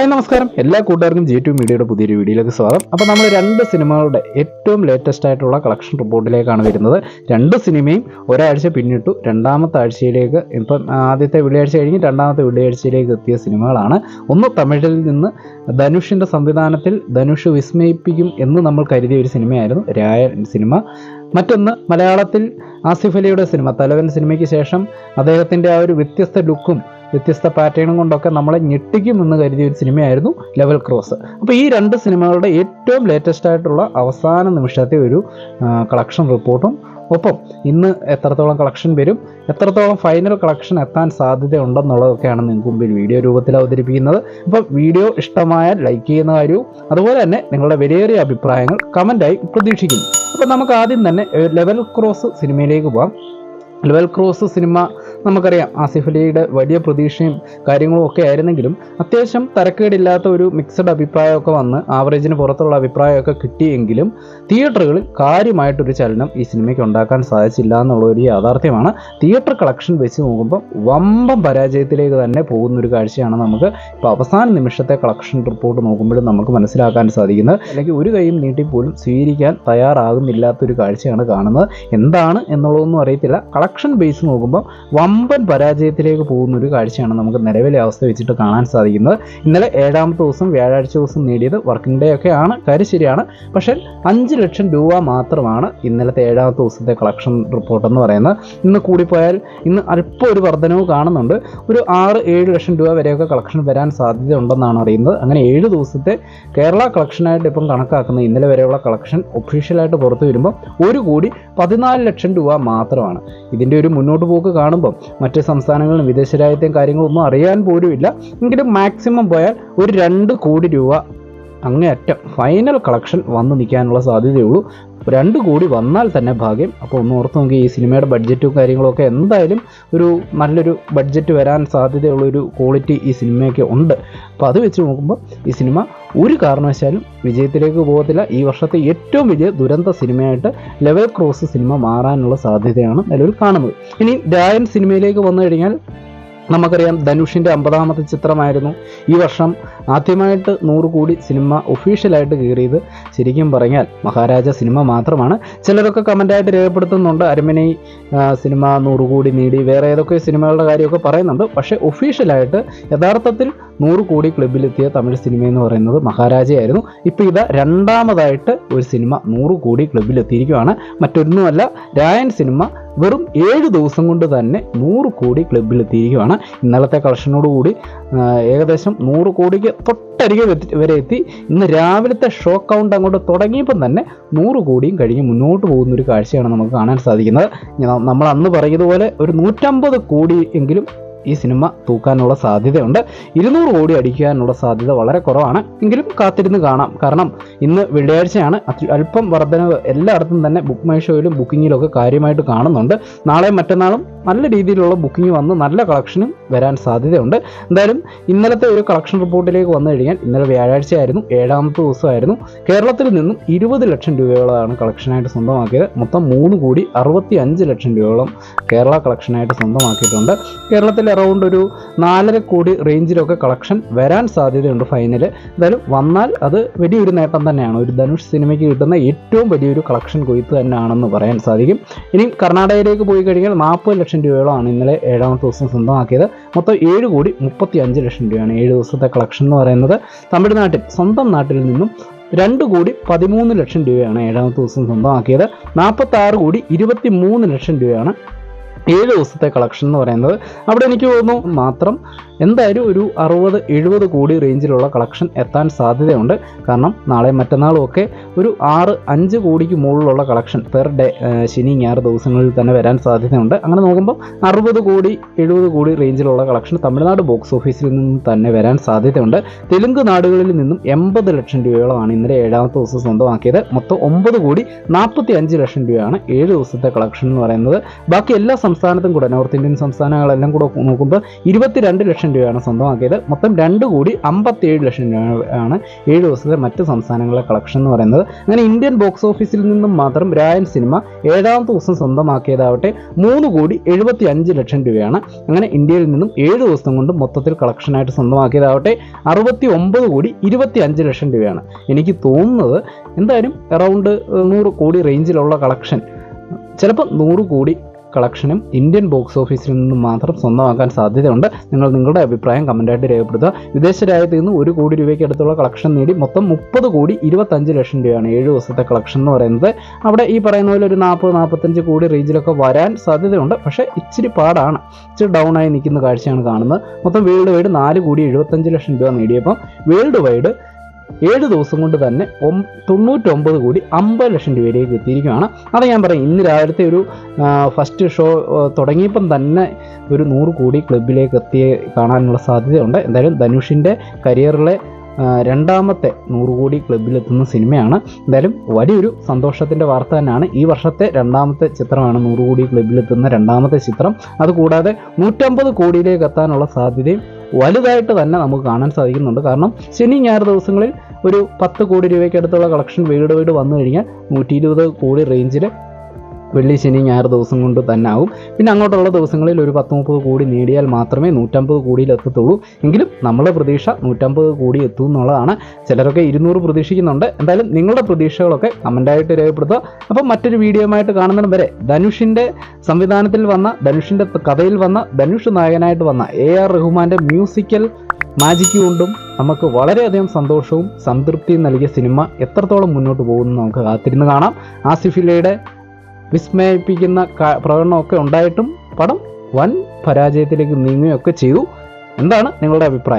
Hi നമസ്കാരം. എല്ലാ കൂട്ടുകാർക്കും ജി ടു മീഡിയയുടെ പുതിയൊരു വീഡിയോയിലേക്ക് സ്വാഗതം. അപ്പോൾ നമ്മൾ രണ്ട് സിനിമകളുടെ ഏറ്റവും ലേറ്റസ്റ്റ് ആയിട്ടുള്ള കളക്ഷൻ റിപ്പോർട്ടിലേക്കാണ് വരുന്നത്. രണ്ട് സിനിമയും ഒരാഴ്ച പിന്നിട്ടു. രണ്ടാമത്തെ ആഴ്ചയിലേക്ക് ഇപ്പം ആദ്യത്തെ വെള്ളിയാഴ്ച കഴിഞ്ഞ് രണ്ടാമത്തെ വെള്ളിയാഴ്ചയിലേക്ക് എത്തിയ സിനിമകളാണ്. ഒന്ന് തമിഴിൽ നിന്ന് ധനുഷിന്റെ സംവിധാനത്തിൽ ധനുഷ് വിസ്മയിപ്പിക്കും എന്ന് നമ്മൾ കരുതിയ ഒരു സിനിമയായിരുന്നു രായ സിനിമ. മറ്റൊന്ന് മലയാളത്തിൽ ആസിഫ് അലിയുടെ സിനിമ തലവൻ സിനിമയ്ക്ക് ശേഷം അദ്ദേഹത്തിന്റെ ആ ഒരു വ്യത്യസ്ത ലുക്കും വ്യത്യസ്ത പാറ്റേണും കൊണ്ടൊക്കെ നമ്മളെ ഞെട്ടിക്കുമെന്ന് കരുതിയ ഒരു സിനിമയായിരുന്നു ലെവൽ ക്രോസ്. അപ്പോൾ ഈ രണ്ട് സിനിമകളുടെ ഏറ്റവും ലേറ്റസ്റ്റ് ആയിട്ടുള്ള അവസാന നിമിഷത്തെ ഒരു കളക്ഷൻ റിപ്പോർട്ടും ഒപ്പം ഇന്ന് എത്രത്തോളം കളക്ഷൻ വരും എത്രത്തോളം ഫൈനൽ കളക്ഷൻ എത്താൻ സാധ്യതയുണ്ടെന്നുള്ളതൊക്കെയാണ് നിങ്ങൾക്ക് മുമ്പിൽ വീഡിയോ രൂപത്തിൽ അവതരിപ്പിക്കുന്നത്. അപ്പോൾ വീഡിയോ ഇഷ്ടമായാൽ ലൈക്ക് ചെയ്യുന്ന കാര്യവും അതുപോലെ തന്നെ നിങ്ങളുടെ വിലയേറിയ അഭിപ്രായങ്ങൾ കമന്റായി പ്രതീക്ഷിക്കുന്നു. അപ്പോൾ നമുക്ക് ആദ്യം തന്നെ ലെവൽ ക്രോസ് സിനിമയിലേക്ക് പോകാം ലെവൽ ക്രോസ് സിനിമ നമുക്കറിയാം ആസിഫ് അലിയുടെ വലിയ പ്രതീക്ഷയും കാര്യങ്ങളും ഒക്കെ ആയിരുന്നെങ്കിലും അത്യാവശ്യം തരക്കേടില്ലാത്ത ഒരു മിക്സഡ് അഭിപ്രായമൊക്കെ വന്ന് ആവറേജിന് പുറത്തുള്ള അഭിപ്രായമൊക്കെ കിട്ടിയെങ്കിലും തിയേറ്ററുകളിൽ കാര്യമായിട്ടൊരു ചലനം ഈ സിനിമയ്ക്ക് ഉണ്ടാക്കാൻ സാധിച്ചില്ല എന്നുള്ള ഒരു യാഥാർത്ഥ്യമാണ്. തിയേറ്റർ കളക്ഷൻ വെച്ച് നോക്കുമ്പോൾ വമ്പം പരാജയത്തിലേക്ക് തന്നെ പോകുന്ന ഒരു കാഴ്ചയാണ് നമുക്ക് ഇപ്പോൾ അവസാന നിമിഷത്തെ കളക്ഷൻ റിപ്പോർട്ട് നോക്കുമ്പോഴും നമുക്ക് മനസ്സിലാക്കാൻ സാധിക്കുന്നത്. അല്ലെങ്കിൽ ഒരു കൈയും നീട്ടിപ്പോലും സ്വീകരിക്കാൻ തയ്യാറാകുന്നില്ലാത്തൊരു കാഴ്ചയാണ് കാണുന്നത്. എന്താണ് എന്നുള്ളതൊന്നും അറിയത്തില്ല. കളക്ഷൻ ബേസ് നോക്കുമ്പോൾ വമ്പൻ പരാജയത്തിലേക്ക് പോകുന്ന ഒരു കാഴ്ചയാണ് നമുക്ക് നിലവിലെ അവസ്ഥ വെച്ചിട്ട് കാണാൻ സാധിക്കുന്നത്. ഇന്നലെ ഏഴാമത്തെ ദിവസം വ്യാഴാഴ്ച ദിവസം നേടിയത് വർക്കിംഗ് ഡേ ഒക്കെ ആണ്. കാര്യം ശരിയാണ്. പക്ഷേ അഞ്ച് ലക്ഷം രൂപ മാത്രമാണ് ഇന്നലത്തെ ഏഴാമത്തെ ദിവസത്തെ കളക്ഷൻ റിപ്പോർട്ട് എന്ന് പറയുന്നത്. ഇന്ന് കൂടിപ്പോയാൽ ഇന്ന് അല്പം ഒരു വർധനവ് കാണുന്നുണ്ട്. ഒരു ആറ് ഏഴ് ലക്ഷം രൂപ വരെയൊക്കെ കളക്ഷൻ വരാൻ സാധ്യത ഉണ്ടെന്നാണ് അറിയുന്നത്. അങ്ങനെ ഏഴ് ദിവസത്തെ കേരള കളക്ഷനായിട്ട് ഇപ്പം കണക്കാക്കുന്ന ഇന്നലെ വരെയുള്ള കളക്ഷൻ ഒഫീഷ്യലായിട്ട് പുറത്തു വരുമ്പോൾ ഒരു കോടി പതിനാല് ലക്ഷം രൂപ മാത്രമാണ്. ഇതിന്റെ ഒരു മുന്നോട്ട് പോക്ക് കാണുമ്പം മറ്റ് സംസ്ഥാനങ്ങളിലും വിദേശ രാജ്യത്തെയും കാര്യങ്ങളൊന്നും അറിയാൻ പോലുമില്ല എങ്കിലും മാക്സിമം പോയാൽ ഒരു രണ്ട് കോടി രൂപ അങ്ങേയറ്റം ഫൈനൽ കളക്ഷൻ വന്നു നിൽക്കാനുള്ള സാധ്യതയുള്ളൂ. രണ്ട് കോടി വന്നാൽ തന്നെ ഭാഗ്യം. അപ്പോൾ ഒന്ന് ഓർത്ത് നോക്കി ഈ സിനിമയുടെ ബഡ്ജറ്റും കാര്യങ്ങളൊക്കെ എന്തായാലും ഒരു നല്ലൊരു ബഡ്ജറ്റ് വരാൻ സാധ്യതയുള്ളൊരു ക്വാളിറ്റി ഈ സിനിമയൊക്കെ ഉണ്ട്. അപ്പോൾ അത് വെച്ച് നോക്കുമ്പോൾ ഈ സിനിമ ഒരു കാരണവശാലും വിജയത്തിലേക്ക് പോകത്തില്ല. ഈ വർഷത്തെ ഏറ്റവും വലിയ ദുരന്ത സിനിമയായിട്ട് ലെവൽ ക്രോസ് സിനിമ മാറാനുള്ള സാധ്യതയാണ് നിലവിൽ കാണുന്നത്. ഇനി ഡയൻ സിനിമയിലേക്ക് വന്നു കഴിഞ്ഞാൽ നമുക്കറിയാം ധനുഷിന്റെ അമ്പതാമത്തെ ചിത്രമായിരുന്നു ഈ വർഷം ആദ്യമായിട്ട് നൂറ് കോടി സിനിമ ഒഫീഷ്യലായിട്ട് കയറിയത് ശരിക്കും പറഞ്ഞാൽ മഹാരാജ സിനിമ മാത്രമാണ്. ചിലരൊക്കെ കമന്റായിട്ട് രേഖപ്പെടുത്തുന്നുണ്ട് അരമനെ സിനിമ നൂറ് കോടി നേടി വേറെ ഏതൊക്കെ സിനിമകളുടെ കാര്യമൊക്കെ പറയുന്നുണ്ട്. പക്ഷേ ഒഫീഷ്യലായിട്ട് യഥാർത്ഥത്തിൽ നൂറ് കോടി ക്ലബിലെത്തിയ തമിഴ് സിനിമ എന്ന് പറയുന്നത് മഹാരാജയായിരുന്നു. ഇപ്പോൾ ഇതാ രണ്ടാമതായിട്ട് ഒരു സിനിമ നൂറ് കോടി ക്ലബിലെത്തിയിരിക്കുകയാണ്. മറ്റൊന്നുമല്ല രായൻ സിനിമ വെറും ഏഴ് ദിവസം കൊണ്ട് തന്നെ നൂറ് കോടി ക്ലബിലെത്തിയിരിക്കുകയാണ് ഇന്നലത്തെ കളക്ഷനോടുകൂടി ഏകദേശം നൂറ് കോടിക്ക് തൊട്ടരികെ വരെ എത്തി. ഇന്ന് രാവിലത്തെ ഷോ കൗണ്ട് അങ്ങോട്ട് തുടങ്ങിയപ്പം തന്നെ നൂറ് കോടിയും കഴിഞ്ഞ് മുന്നോട്ട് പോകുന്ന ഒരു കാഴ്ചയാണ് നമുക്ക് കാണാൻ സാധിക്കുന്നത്. നമ്മൾ അന്ന് പറയുന്നതുപോലെ ഒരു നൂറ്റമ്പത് കോടി എങ്കിലും ഈ സിനിമ തൂക്കാനുള്ള സാധ്യതയുണ്ട്. ഇരുന്നൂറ് കോടി അടിക്കാനുള്ള സാധ്യത വളരെ കുറവാണ്. എങ്കിലും കാത്തിരുന്ന് കാണാം. കാരണം ഇന്ന് വെള്ളിയാഴ്ചയാണ്. അല്പം വർധനവ് എല്ലായിടത്തും തന്നെ ബുക്ക് മൈ ഷോയിലും ബുക്കിങ്ങിലും ഒക്കെ കാര്യമായിട്ട് കാണുന്നുണ്ട്. നാളെ മറ്റന്നാളും നല്ല രീതിയിലുള്ള ബുക്കിംഗ് വന്ന് നല്ല കളക്ഷനും വരാൻ സാധ്യതയുണ്ട്. എന്തായാലും ഇന്നലത്തെ ഒരു കളക്ഷൻ റിപ്പോർട്ടിലേക്ക് വന്നു കഴിഞ്ഞാൽ ഇന്നലെ വ്യാഴാഴ്ചയായിരുന്നു ഏഴാമത്തെ ദിവസമായിരുന്നു. കേരളത്തിൽ നിന്നും ഇരുപത് ലക്ഷം രൂപയോളമാണ് കളക്ഷനായിട്ട് സ്വന്തമാക്കിയത്. മൊത്തം മൂന്ന് കോടി അറുപത്തി അഞ്ച് ലക്ഷം രൂപയോളം കേരള കളക്ഷനായിട്ട് സ്വന്തമാക്കിയിട്ടുണ്ട്. കേരളത്തിൽ അറൗണ്ട് ഒരു നാലര കോടി റേഞ്ചിലൊക്കെ കളക്ഷൻ വരാൻ സാധ്യതയുണ്ട് ഫൈനൽ എന്തായാലും വന്നാൽ അത് വലിയൊരു നേട്ടം തന്നെയാണ്. ഒരു ധനുഷ് സിനിമയ്ക്ക് കിട്ടുന്ന ഏറ്റവും വലിയൊരു കളക്ഷൻ കൊയ്ത്ത് തന്നെയാണെന്ന് പറയാൻ സാധിക്കും. ഇനി കർണാടകയിലേക്ക് പോയി കഴിഞ്ഞാൽ നാൽപ്പത് ലക്ഷം രൂപയോളമാണ് ഇന്നലെ ഏഴാമത്തെ ദിവസം സ്വന്തമാക്കിയത്. മൊത്തം ഏഴ് കോടി മുപ്പത്തി അഞ്ച് ലക്ഷം രൂപയാണ് ഏഴ് ദിവസത്തെ കളക്ഷൻ എന്ന് പറയുന്നത്. തമിഴ്നാട്ടിൽ സ്വന്തം നാട്ടിൽ നിന്നും രണ്ട് കോടി പതിമൂന്ന് ലക്ഷം രൂപയാണ് ഏഴാമത്തെ ദിവസം സ്വന്തമാക്കിയത്. നാൽപ്പത്തി ആറ് കോടി ഇരുപത്തി മൂന്ന് ലക്ഷം രൂപയാണ് ഏഴ് ദിവസത്തെ കളക്ഷൻ എന്ന് പറയുന്നത്. അവിടെ എനിക്ക് തോന്നുന്നു മാത്രം എന്തായാലും ഒരു അറുപത് എഴുപത് കോടി റേഞ്ചിലുള്ള കളക്ഷൻ എത്താൻ സാധ്യതയുണ്ട്. കാരണം നാളെ മറ്റന്നാളും ഒക്കെ ഒരു ആറ് അഞ്ച് കോടിക്ക് മുകളിലുള്ള കളക്ഷൻ പെർ ഡേ ശനി ഞായർ ദിവസങ്ങളിൽ തന്നെ വരാൻ സാധ്യതയുണ്ട്. അങ്ങനെ നോക്കുമ്പോൾ അറുപത് കോടി എഴുപത് കോടി റേഞ്ചിലുള്ള കളക്ഷൻ തമിഴ്നാട് ബോക്സ് ഓഫീസിൽ നിന്നും തന്നെ വരാൻ സാധ്യതയുണ്ട്. തെലുങ്ക് നാടുകളിൽ നിന്നും എൺപത് ലക്ഷം രൂപയോളമാണ് ഇന്നലെ ഏഴാമത്തെ ദിവസം സ്വന്തമാക്കിയത്. മൊത്തം ഒമ്പത് കോടി നാൽപ്പത്തി അഞ്ച് ലക്ഷം രൂപയാണ് ഏഴ് ദിവസത്തെ കളക്ഷൻ എന്ന് പറയുന്നത്. ബാക്കി എല്ലാ സംസ്ഥാനത്തും കൂടെ നോർത്ത് ഇന്ത്യൻ സംസ്ഥാനങ്ങളെല്ലാം കൂടെ നോക്കുമ്പോൾ ഇരുപത്തിരണ്ട് ലക്ഷം രൂപയാണ് സ്വന്തമാക്കിയത്. മൊത്തം രണ്ട് കോടി അമ്പത്തിയേഴ് ലക്ഷം രൂപയാണ് ഏഴ് ദിവസത്തെ മറ്റ് സംസ്ഥാനങ്ങളെ കളക്ഷൻ എന്ന് പറയുന്നത്. അങ്ങനെ ഇന്ത്യൻ ബോക്സ് ഓഫീസിൽ നിന്നും മാത്രം രായൻ സിനിമ ഏഴാമത്തെ ദിവസം സ്വന്തമാക്കിയതാവട്ടെ മൂന്ന് കോടി എഴുപത്തി അഞ്ച് ലക്ഷം രൂപയാണ്. അങ്ങനെ ഇന്ത്യയിൽ നിന്നും ഏഴ് ദിവസം കൊണ്ട് മൊത്തത്തിൽ കളക്ഷനായിട്ട് സ്വന്തമാക്കിയതാവട്ടെ അറുപത്തി ഒമ്പത് കോടി ഇരുപത്തി അഞ്ച് ലക്ഷം രൂപയാണ്. എനിക്ക് തോന്നുന്നത് എന്തായാലും അറൗണ്ട് നൂറ് കോടി റേഞ്ചിലുള്ള കളക്ഷൻ ചിലപ്പോൾ നൂറ് കോടി കളക്ഷനും ഇന്ത്യൻ ബോക്സ് ഓഫീസിൽ നിന്ന് മാത്രം സ്വന്തമാക്കാൻ സാധ്യതയുണ്ട്. നിങ്ങൾ നിങ്ങളുടെ അഭിപ്രായം കമന്റായിട്ട് രേഖപ്പെടുത്തുക. വിദേശ രാജ്യത്ത് നിന്ന് ഒരു കോടി രൂപയ്ക്ക് അടുത്തുള്ള കളക്ഷൻ നേടി മൊത്തം മുപ്പത് കോടി ഇരുപത്തഞ്ച് ലക്ഷം രൂപയാണ് ഏഴ് ദിവസത്തെ കളക്ഷൻ എന്ന് പറയുന്നത്. അവിടെ ഈ പറയുന്ന പോലെ ഒരു നാൽപ്പത് നാൽപ്പത്തഞ്ച് കോടി റേഞ്ചിലൊക്കെ വരാൻ സാധ്യതയുണ്ട്. പക്ഷേ ഇച്ചിരി പാടാണ്. ഇച്ചിരി ഡൗൺ ആയി നിൽക്കുന്ന കാഴ്ചയാണ് കാണുന്നത്. മൊത്തം വേൾഡ് വൈഡ് നാല് കോടി എഴുപത്തഞ്ച് ലക്ഷം രൂപ നേടിയപ്പം വേൾഡ് വൈഡ് ഏഴ് ദിവസം കൊണ്ട് തന്നെ തൊണ്ണൂറ്റൊമ്പത് കോടി അമ്പത് ലക്ഷം രൂപയിലേക്ക് എത്തിയിരിക്കുകയാണ്. അത് ഞാൻ പറയും ഇന്ന് രാവിലത്തെ ഒരു ഫസ്റ്റ് ഷോ തുടങ്ങിയപ്പം തന്നെ ഒരു നൂറ് കോടി ക്ലബിലേക്ക് എത്തി കാണാനുള്ള സാധ്യതയുണ്ട്. എന്തായാലും ധനുഷിന്റെ കരിയറിലെ രണ്ടാമത്തെ നൂറ് കോടി ക്ലബിലെത്തുന്ന സിനിമയാണ്. എന്തായാലും വലിയൊരു സന്തോഷത്തിന്റെ വാർത്ത തന്നെയാണ്. ഈ വർഷത്തെ രണ്ടാമത്തെ ചിത്രമാണ് നൂറ് കോടി ക്ലബിലെത്തുന്ന രണ്ടാമത്തെ ചിത്രം. അതുകൂടാതെ നൂറ്റമ്പത് കോടിയിലേക്ക് എത്താനുള്ള സാധ്യതയും വലുതായിട്ട് തന്നെ നമുക്ക് കാണാൻ സാധിക്കുന്നുണ്ട്. കാരണം ശനി ഞായർ ദിവസങ്ങളിൽ ഒരു പത്ത് കോടി രൂപയ്ക്ക് അടുത്തുള്ള കളക്ഷൻ വീട് വീട് വന്നു കഴിഞ്ഞാൽ നൂറ്റി ഇരുപത് കോടി റേഞ്ചിൽ വെള്ളി ശനി ഞായർ ദിവസം കൊണ്ട് തന്നെ ആവും പിന്നെ അങ്ങോട്ടുള്ള ദിവസങ്ങളിൽ ഒരു പത്ത് മുപ്പത് കോടി നേടിയാൽ മാത്രമേ നൂറ്റമ്പത് കോടിയിൽ എത്തത്തുള്ളൂ എങ്കിലും നമ്മുടെ പ്രതീക്ഷ നൂറ്റമ്പത് കോടി എത്തും എന്നുള്ളതാണ്. ചിലരൊക്കെ ഇരുന്നൂറ് പ്രതീക്ഷിക്കുന്നുണ്ട്. എന്തായാലും നിങ്ങളുടെ പ്രതീക്ഷകളൊക്കെ കമന്റായിട്ട് രേഖപ്പെടുത്തുക. അപ്പം മറ്റൊരു വീഡിയോയുമായിട്ട് കാണുന്നതിന് വരെ ധനുഷിന്റെ സംവിധാനത്തിൽ വന്ന ധനുഷിന്റെ കഥയിൽ വന്ന ധനുഷ് നായകനായിട്ട് വന്ന എ ആർ റഹ്മാന്റെ മ്യൂസിക്കൽ മാജിക് കൊണ്ടും നമുക്ക് വളരെയധികം സന്തോഷവും സംതൃപ്തിയും നൽകിയ സിനിമ എത്രത്തോളം മുന്നോട്ട് പോകുമെന്ന് നമുക്ക് കാത്തിരുന്ന് കാണാം. ആസിഫിലയുടെ വിസ്മയിപ്പിക്കുന്ന പ്രകടനമൊക്കെ ഉണ്ടായിട്ടും പടം വൻ പരാജയത്തിലേക്ക് നീങ്ങുകയൊക്കെ ചെയ്തു. എന്താണ് നിങ്ങളുടെ അഭിപ്രായം?